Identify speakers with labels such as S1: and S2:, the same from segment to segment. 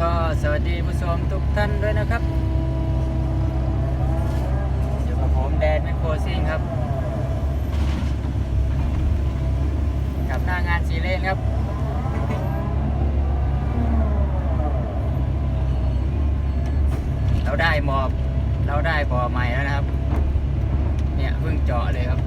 S1: ก็สวัสดีผู้ชมทุกท่านด้วยนะครับ อยู่กับผมแดนแมคโครซิ่งครับ กับหน้างานสีเลนครับ เราได้หมอบ เราได้บ่อใหม่แล้วนะครับ เนี่ยเพิ่งเจาะเลยครับ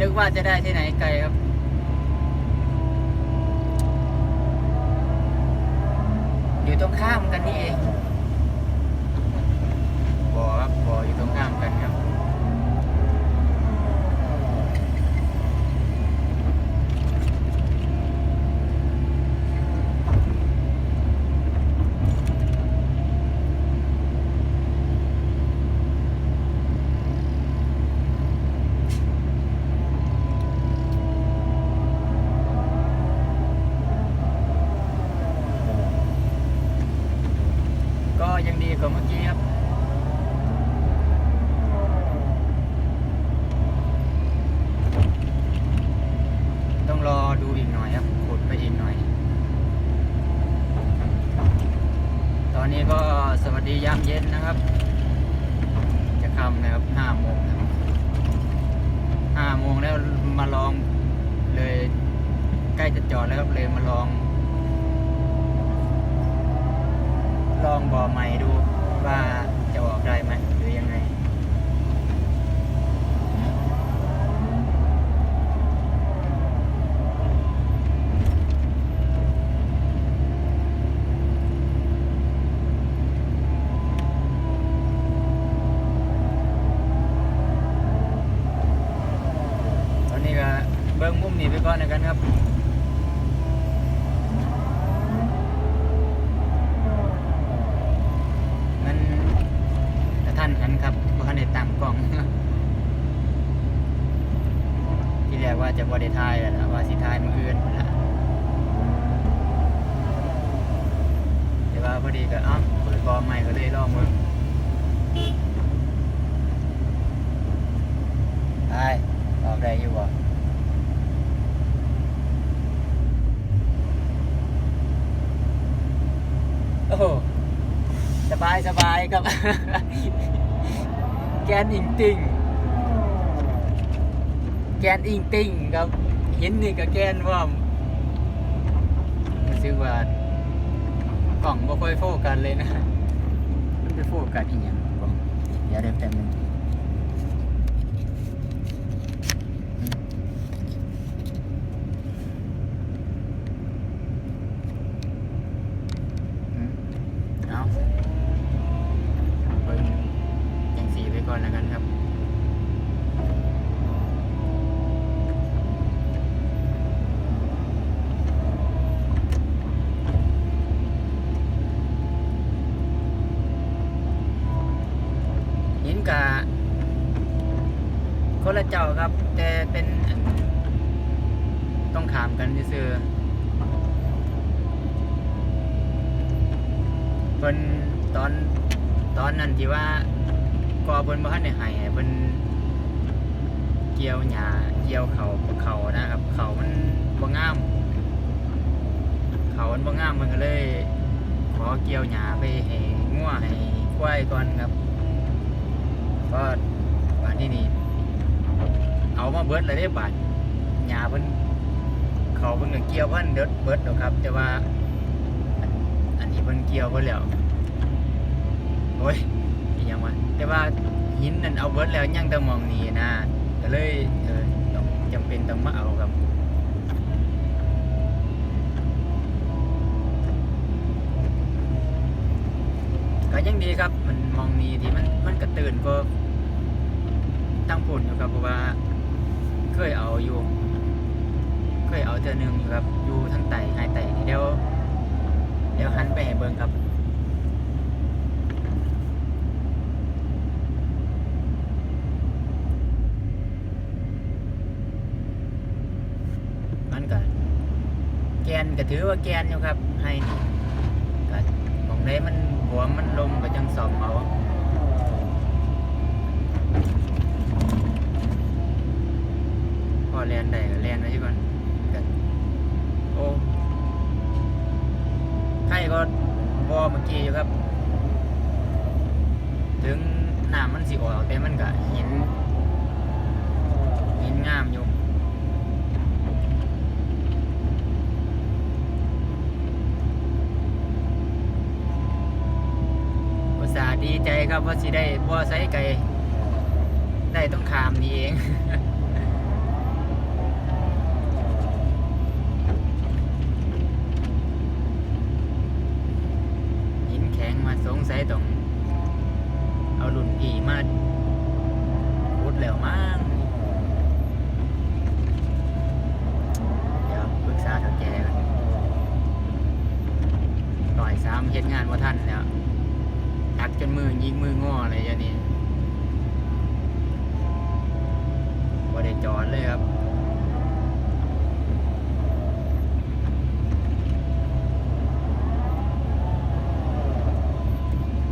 S1: นึกว่าจะได้ที่ไหนไกลครับ อยู่ตรงข้ามกันนี่เองบ่อครับบ่ออยู่ตรงข้ามกันครับ ก็ยังดีกว่าเมื่อกี้ครับ ต้องรอดูอีกหน่อยครับขุดไปอีกหน่อย ตอ นี้ก็สวัสดียามเย็นนะครับ จะค่ำนะครับห้าโมงนะห้าโมงแล้วมาลองเลยใกล้จะจอดแล้วครับเลยมาลอง ลองบ่อใหม่ดูว่าจะออกได้ไหมหรือยังไง ตอนนี้ก็เบิ้งมุมนี้ไปก่อนนะกันครับ มันกระทันหันครับเพราะในได้ตั้งกล้อง ที่แรก ว่าจะบอดี้ทายแล้วนะว่าสิทายมืออื่นพุ่นละแต่ว่าพอดีก็เอ้าเปิดบอใหม่ก็เลยลองมือไอ้ตอบได้อยู่บ่โอ้โหสบายสบายครับ แกนอิงติง แกนอิงติงครับเห็นนี่ก็แกนว่ารู้สึกว่ากล่องบ่ค่อยโฟกัสเลยนะ มันไปโฟกัสอีกอย่างกล่องอย่าเรียวแป๊บนึงอืมเอาเบิ่งจังสีไปก่อนแล้วกันครับ หินกะคนละเจ้าครับ แต่เป็นต้องขามกันซื่อเพิ่นตอนตอนนั้นที่ว่ากอเพิ่นบ่ทันได้ให้เพิ่นเกี่ยวหญ้าเกี่ยวเขาเขานะครับ เขามันบ่งาม เขามันบ่งามมันก็เลย ขอเกี่ยวหญ้าไปให้งัวให้ควายก่อนครับ ก็บาทที่นี่เอามาเบิดเลยได้บาทหญ้าเพิ่นเขาเพิ่นเกี่ยวเพิ่นเด็ดเบิดดอกครับ แต่ว่า อันนี้เพิ่นเกี่ยวเพิ่นแล้วโอ้ยยังวะแต่ว่าหินนั่นเอาเบิดแล้วยังแต่มองนี่นะก็เลยเออจำเป็นต้องมาเอาครับก็ยังดีครับมัน มองนี้ที่มันมันกระตื่นก็ตั้งผลอยู่ครับเพราะว่า เคยเอาอยู่ เคยเอาเจอหนึ่งอยู่ครับอยู่ทั้งไต่หายไต่นี่เดี๋ยวเดี๋ยวหันไปให้เบิ่งครับมันก็แกนก็ถือว่าแกนอยู่ครับให้นี่ก็มองได้มัน หัวมันลงก็จังสอบเอาพอเรียนได้เรียนไว้ที่ก่อนกันโอ้ใครก็บอเมื่อกี้อยู่ครับ ถึงหน้ามันสิออกแต่มันก็หินหินงามอยู่ ดีใจครับว่าสิได้พ่อไซไก่ได้ต้องขามนี่เองหินแข็งมาสงสัยต้อง เอารุ่นพี่มาพุดแล้วมั้งเดี๋ยวปรึกษาเท่าแก่กันต่อยสามเฮ็ดงานว่าท่านแล้ว ทักจนมือยิงมืองออะไรอย่างนี้บ่ได้จอดเลยครับ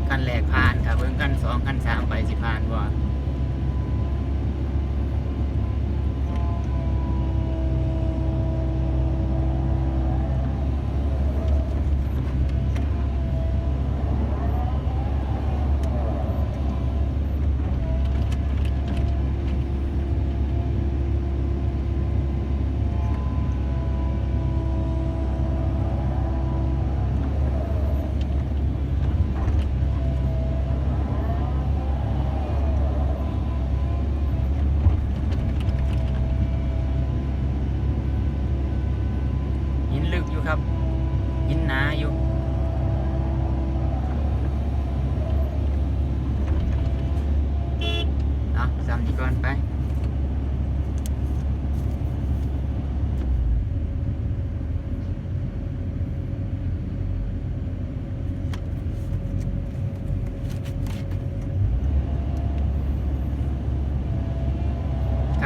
S1: คันแรกผ่านครับเพิ่งคันสองคันสามไปสิผ่านบ่หินลึกอยู่ครับ หินหนาอยู่ เอาสามนีก่อนไป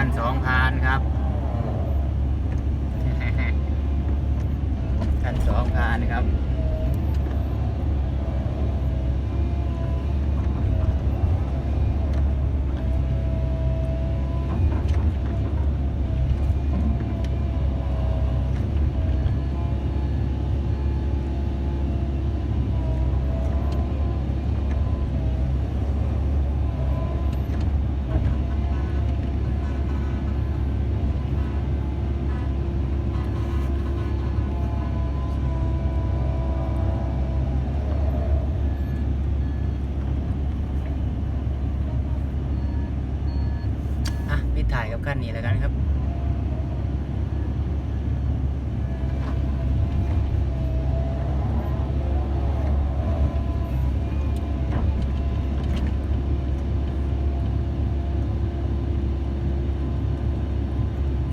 S1: กันสองพานครับ กันสองพานครับ อะปิดถ่ายกับขั้นนี้แล้วกันครับ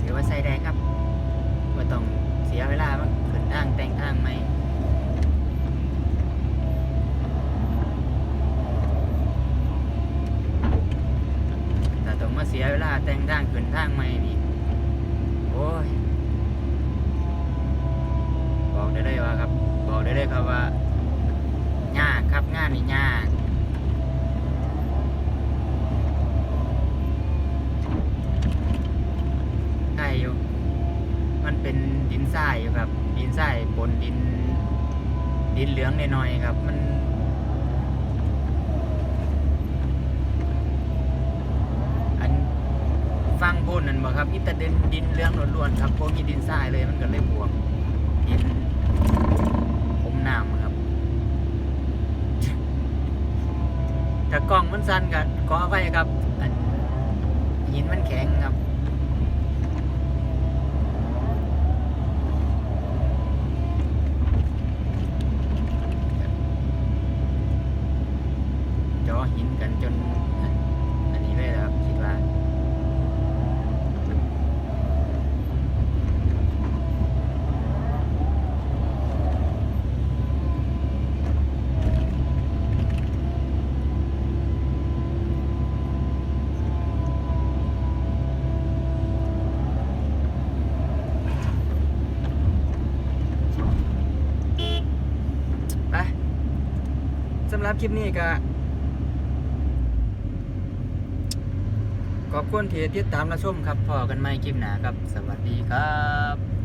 S1: ถือว่าใส่ได้ครับว่าต้องเสียเวลามันขึ้นทางแต่งทางไหม แต่ต้องมา เวลาแต่งทางขึ้นทางใหม่นี่โอ้ยบอกได้เลยว่าครับ บอกได้เลยครับว่ายากครับงานนี่ยากใช่อยู่มันเป็นดินทรายอยู่ครับ ดินทรายบนดิน ดินเหลืองหน่อยๆครับ มัน อัน ฟังพูดนั่นบ่ครับอิตาดินดินเหลืองล้วนๆครับพวกนี้ดินทรายเลยมันก็เลยบวมดินผมน้ำครับถ้ากล้องมันสั้นก็ขออภัยครับหินมันแข็งครับจอหินกันจนอันนี้เลยครับคิดว่า หรับคลิปนี้ก็ขอบคุณที่ติดตามรับชมครับพอกันใหม่คลิปหน้าครับ สวัสดีครับ